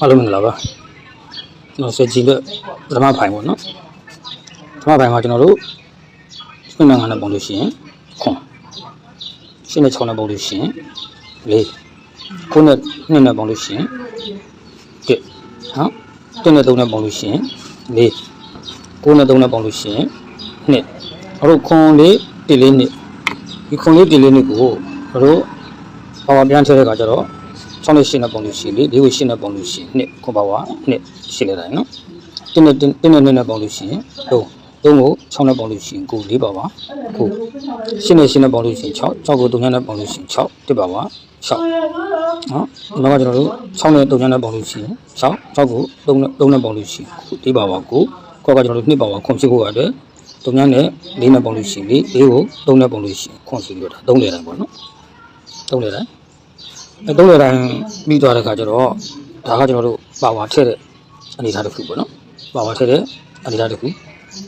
အားလုံးမင်္ဂလာပါကျွန်တော်ဆွေကြည့်လို့ပထမဖိုင်ပေါ့နော်ပထမဖိုင်မှာကျွန်တော်တို့ရှင်းနေငါနဲ့ပုံလို့ရှိရင်ခွန်ရှင်းနေ6နဲ့ပုံလို့ရှိရင်လေးခုနဲ့2နဲ့ပုံလို့ရှိရင်တစ်နော်တစ်နဲ့3နဲ့ပုံလို့ရှိရင်လေးကိုနဲ့3နဲ့ပုံလို့ရှိရင်နှစ်အဲ့တော့ခွန်လေးတစ်လေးနှစ်ဒီခွန်လေးတစ်လေးနှစ်ကိုတို့ဘာမှပြန်ထည့်တဲ့အခါကျတော့ 6နဲ့8နဲ့ပုံလို့ရှိရင်လေးကို8နဲ့ပုံလို့ရှိရင်နှစ်ခွန်ပါဝါနှစ်ရှိလိုက်တယ်နော်တင်းနဲ့တင်းနဲ့နဲ့ပုံလို့ရှိရင်3 3ကို6နဲ့ပုံလို့ရှိရင်9 4ပါပါ9 8နဲ့8နဲ့ပုံလို့ရှိရင်6 6ကို3နဲ့ပုံလို့ရှိရင်6တစ်ပါပါ6နော်ဒီမှာကကျွန်တော်တို့6နဲ့3နဲ့ပုံလို့ရှိရင်6 6ကို3နဲ့3နဲ့ပုံလို့ရှိရင်9ဒီပါပါ9ခေါက်ကကျွန်တော်တို့2ပါပါခွန်ဖြစ်ဖို့ရတယ်3နဲ့4နဲ့ပုံလို့ရှိရင်4ကို3နဲ့ပုံလို့ရှိရင်ခွန်ဖြစ်လို့တာ3လေတိုင်းပေါ့နော်3လေတိုင်း အဲ3လေတိုင်းပြီးသွားတဲ့ခါကျတော့ဒါကကျွန်တော်တို့ပါဝါထည့်တဲ့အနေအထားတစ်ခုပေါ့နော်ပါဝါထည့်တဲ့အနေအထားတစ်ခု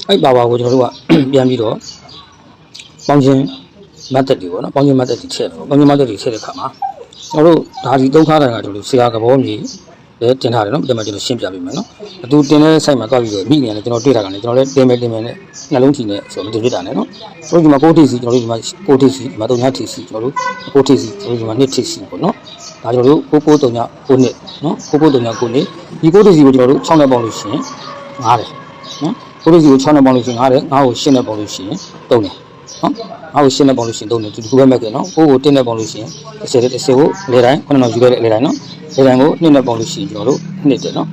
အဲ့ပါဝါကိုကျွန်တော်တို့ကပြန်ပြီးတော့ပေါင်းခြင်းမတ်တက်တွေပေါ့နော်ပေါင်းခြင်းမတ်တက်တွေထည့်တယ်ပေါင်းခြင်းမတ်တက်တွေထည့်တဲ့ခါမှာကျွန်တော်တို့ဒါဒီသုံးခါတိုင်းကကျွန်တော်တို့ဆရာကဘောမြေ လည်းတင်ထားတယ်နော်ဒီမှာကျွန်တော်ရှင်းပြပေးမယ်နော်အတူတင်တဲ့ site မှာတွားပြီးတော့မိနေတယ်ကျွန်တော်တွေ့တာကလည်းကျွန်တော်လည်းတင်မယ်တင်မယ်နဲ့နှလုံးထီနဲ့ဆိုတော့မတင်ဖြစ်တာနဲ့နော်ဆိုတော့ဒီမှာကိုးထီစီကျွန်တော်တို့ဒီမှာကိုးထီစီဒီမှာသုံးညထီစီကျွန်တော်တို့ကိုးထီစီကျွန်တော်တို့ဒီမှာနှစ်ထီစီပေါ့နော်ဒါကျွန်တော်တို့ကိုးကိုးသုံးညကိုးနှစ်နော်ကိုးကိုးသုံးညကိုးနှစ်ဒီကိုးထီစီကိုကျွန်တော်တို့6နဲ့ပေါင်းလို့ရှိရင်9တယ်နော်ကိုးထီစီကို6နဲ့ပေါင်းလို့ရှိရင်9တယ်9ကို10နဲ့ပေါင်းလို့ရှိရင်3တယ်နော်ငါ့ကိုရှင်းနေပေါင်းလို့ရှိရင်သုံးတယ်ဒီတစ်ခုပဲမဲ့ကဲနော်ကိုကိုတင်းနေပေါင်းလို့ရှိရင်30တဲ့30ကိုလေတိုင်းခုနကယူခဲ့တဲ့လေတိုင်းနော် လေတိုင်းကိုနှစ်နဲ့ပေါင်းလို့ရှိရင်ကျွန်တော်တို့နှစ်တယ်နော်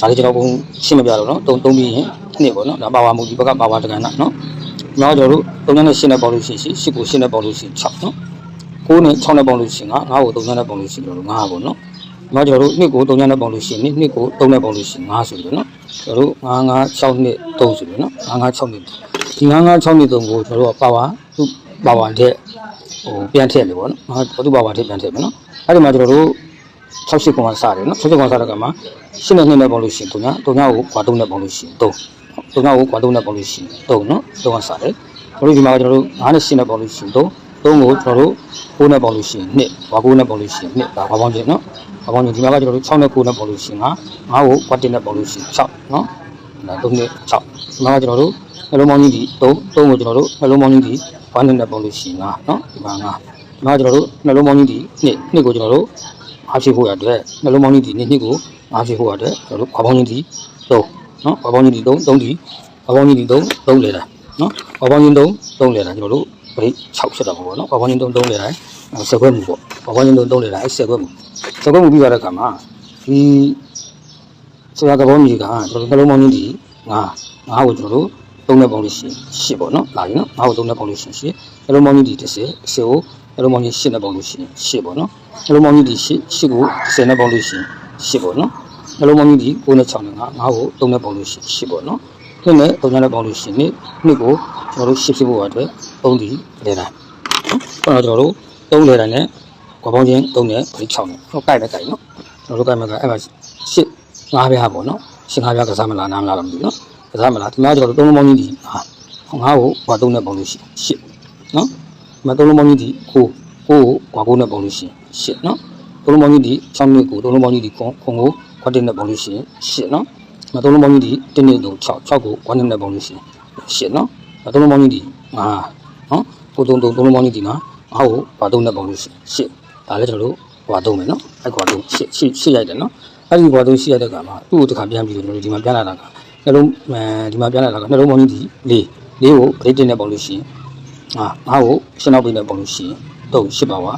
ဒါလေးကျွန်တော်ဘုံရှင်းမပြတော့နော်သုံးသုံးပြီးရင်နှစ်ပေါ့နော်ဒါပါဝါမူဒီဘက်ကပါဝါတကန်နော်နော်ဒီမှာကျွန်တော်တို့သုံးနဲ့ရှင်းနဲ့ပေါင်းလို့ရှိရင်ရှစ်ကိုရှင်းနဲ့ပေါင်းလို့ရှိရင်6နော်ကိုနဲ့6နဲ့ပေါင်းလို့ရှိရင်ငါငါ့ကို3နဲ့ပေါင်းလို့ရှိရင်ကျွန်တော်တို့9ပေါ့နော်ဒီမှာကျွန်တော်တို့နှစ်ကို3နဲ့ပေါင်းလို့ရှိရင်နှစ်နှစ်ကို3နဲ့ပေါင်းလို့ရှိရင်9ဆိုပြီးတော့နော်ကျွန်တော်တို့9 9 6နှစ်3ဆိုပြီးတော့နော်9 9 6နှစ်ဒီ9 9 6နှစ်3ကိုကျွန်တော်တို့ကပါဝါသူ့ပါဝါတဲ့ဟိုပြန်ထည့်လေပေါ့နော်ဟာသူ့ပါဝါထည့်ပြန်ထည့်မယ်နော်အဲ့ဒီမှာကျွန်တော်တို့ 68ကွန်ကစတယ်နော်68ကွန်စတဲ့ကမှာရှင်းနဲ့နှစ်နဲ့ပေါင်းလို့ရှိရင်3ည3ညကိုခွာ3နဲ့ပေါင်းလို့ရှိရင်3 3ညကိုခွာ3နဲ့ပေါင်းလို့ရှိရင်3နော်3ကစတယ်တို့ဒီမှာကျွန်တော်တို့9နဲ့8နဲ့ပေါင်းလို့ရှိရင်3 3ကိုကျွန်တော်တို့9နဲ့ပေါင်းလို့ရှိရင်2ဘာ9နဲ့ပေါင်းလို့ရှိရင်2ဒါဘာပေါင်းချင်းနော်ဘာပေါင်းချင်းဒီမှာကကျွန်တော်တို့6နဲ့9နဲ့ပေါင်းလို့ရှိရင်9 9ကိုခွာ1နဲ့ပေါင်းလို့ရှိရင်6နော်ဒါ3နဲ့6ဒီမှာကကျွန်တော်တို့နှလုံးပေါင်းကြီးဒီ3 3ကိုကျွန်တော်တို့နှလုံးပေါင်းကြီးဒီဘာနဲ့နဲ့ပေါင်းလို့ရှိရင်9နော်ဒီမှာ9ဒီမှာကျွန်တော်တို့နှလုံးပေါင်းကြီးဒီ2 2ကိုကျွန်တော်တို့ အားဖြည့်ဖို့ရတဲ့နှလုံးပေါင်းကြီးဒီ2 2ကိုအားဖြည့်ဖို့ရတဲ့ကျွန်တော်တို့ဘာပေါင်းကြီးဒီ3နော်ဘာပေါင်းကြီးဒီ3 3ဒီဘာပေါင်းကြီးဒီ3 3လေတာနော်ဘာပေါင်းကြီး3 3လေတာကျွန်တော်တို့ပြိ6ဖြစ်တာပေါ့နော်ဘာပေါင်းကြီး3 3လေတာစက်ခွဲမှုပေါ့ဘာပေါင်းကြီး3 3လေတာအဲ့စက်ခွဲမှုစက်ခွဲမှုပြီးသွားတဲ့အခါမှာဒီဆရာကဘောမြေကကျွန်တော်တို့နှလုံးပေါင်းကြီးဒီ9 9ကိုကျွန်တော်တို့သုံးတဲ့ပေါင်းလို့ရှိရင်10ပေါ့နော်လာပြီနော်9ကိုသုံးတဲ့ပေါင်းလို့ရှိရင်10နှလုံးပေါင်းကြီးဒီ30 10ကို နှလုံးပေါင်းကြီး10နဲ့ပေါင်းလို့ရှိရင်10ပေါ့နော်နှလုံးပေါင်းကြီးဒီ10 10ကို10နဲ့ပေါင်းလို့ရှိရင်10ပေါ့နော်နှလုံးပေါင်းကြီးဒီ9နဲ့6နဲ့9 9ကိုသုံးနဲ့ပေါင်းလို့ရှိရင်10ပေါ့နော်နှစ်နဲ့သုံးနဲ့ပေါင်းလို့ရှိရင်နှစ်နှစ်ကိုကျွန်တော်တို့10ဖြစ်ဖို့အတွက်3ဒီလေတိုင်းနော်ခုနကကျွန်တော်တို့3လေတိုင်းနဲ့ကွာပေါင်းချင်း3နဲ့6နဲ့ဟောကြိုက်တယ်ကြိုက်နော်ကျွန်တော်တို့ကြိုက်မှာကအဲ့မှာ10 5ပြားပေါ့နော်10 5ပြားကစားမလားနားမလားတော့မသိဘူးနော်ကစားမလားဒီမှာကျွန်တော်တို့သုံးလုံးပေါင်းကြီးဒီဟာငါ့ကိုဘာသုံးနဲ့ပေါင်းလို့ရှိရှစ်နော်ဒီ မှာသုံးလုံးပေါင်းကြီးဒီကိုကိုကိုဘာကိုနဲ့ပေါင်းလို့ရှိရှစ်နော်သုံးလုံးပေါင်းကြီးဒီ6နှစ်ကိုသုံးလုံးပေါင်းကြီးဒီခွန်ခွန်ကိုခွတ်တင်နဲ့ပေါင်းလို့ရှိရှစ်နော်ဒီမှာသုံးလုံးပေါင်းကြီးဒီ1နှစ်တို့6 6ကိုခွတ်တင်နဲ့ပေါင်းလို့ရှိရှစ်နော်ဒါသုံးလုံးပေါင်းကြီးဒီ5နော်ကိုသုံးသုံးသုံးလုံးပေါင်းကြီးဒီမှာငါ့ကိုဘာသုံးနဲ့ပေါင်းလို့ရှိရှစ်ဒါလည်းကျွန်တော်တို့ဟွာသုံးမယ်နော်အဲ့ကွာသုံးရှစ်ရှစ်ရှစ်ရိုက်တယ်နော်အဲ့ဒီဘွားသုံးရှစ်ရိုက်တဲ့ကမှာသူ့ကိုတစ်ခါပြန်ပြီးတော့ကျွန်တော်တို့ဒီမှာပြန်လာတာကနှလုံးအဲဒီမှာပြန်လာတာကနှလုံးပေါင်းကြီးဒီ၄၄ကိုဗရိတ်တင်နဲ့ပေါင်းလို့ရှိရင် အာငါ့ကိုရှင်းနောက်ပိနဲ့ပေါင်းလို့ရှိရင်၃၈ပါဝါ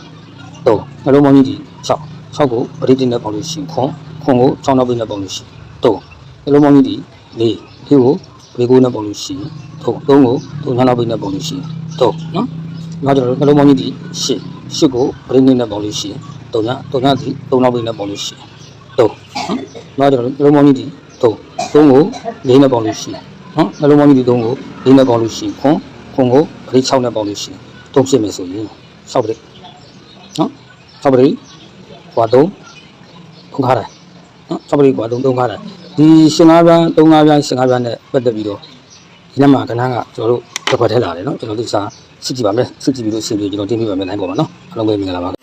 ၃နှလုံးပေါင်းကြီးဒီ6 6ကိုဗရိတ်တင်နဲ့ပေါင်းလို့ရှိရင်ခွန်ခွန်ကို6နောက်ပိနဲ့ပေါင်းလို့ရှိရင်၃နှလုံးပေါင်းကြီးဒီ၄၄ကိုဗရိတ်ကိုနဲ့ပေါင်းလို့ရှိရင်၃၃ကို၃နောက်ပိနဲ့ပေါင်းလို့ရှိရင်၃နော်နောက်ကျွန်တော်တို့နှလုံးပေါင်းကြီးဒီ၈၈ကိုဗရိတ်နဲ့ပေါင်းလို့ရှိရင်၃ည၃ညဒီ၃နောက်ပိနဲ့ပေါင်းလို့ရှိရင်၃နော်နောက်ကျွန်တော်တို့နှလုံးပေါင်းကြီးဒီ၃သုံးကိုလေးနဲ့ပေါင်းလို့ရှိတယ်နော်နှလုံးပေါင်းကြီးဒီသုံးကိုလေးနဲ့ပေါင်းလို့ရှိခွန်ခွန်ကို ပရိ6နဲ့ပေါင်းလို့ရှိသုံးဖြစ်မယ်ဆိုရင်6ပရိနော်6ပရိဟွာ3ခုခါတယ်နော်6ပရိဟွာ3 3ခါတယ်ဒီရှင်၅ပြား3 5ပြားရှင်၅ပြားနဲ့ပတ်သက်ပြီးတော့ဒီနေ့မှာကဏ္ဍကကျွန်တော်တို့တစ်ခွက်ထဲလာတယ်နော်ကျွန်တော်တို့စာစစ်ကြည့်ပါမယ်စစ်ကြည့်ပြီးလို့ရှင်းပြီးကျွန်တော်တင်ပြပါမယ်နိုင်ပေါ်မှာနော်အားလုံးပဲမင်္ဂလာပါ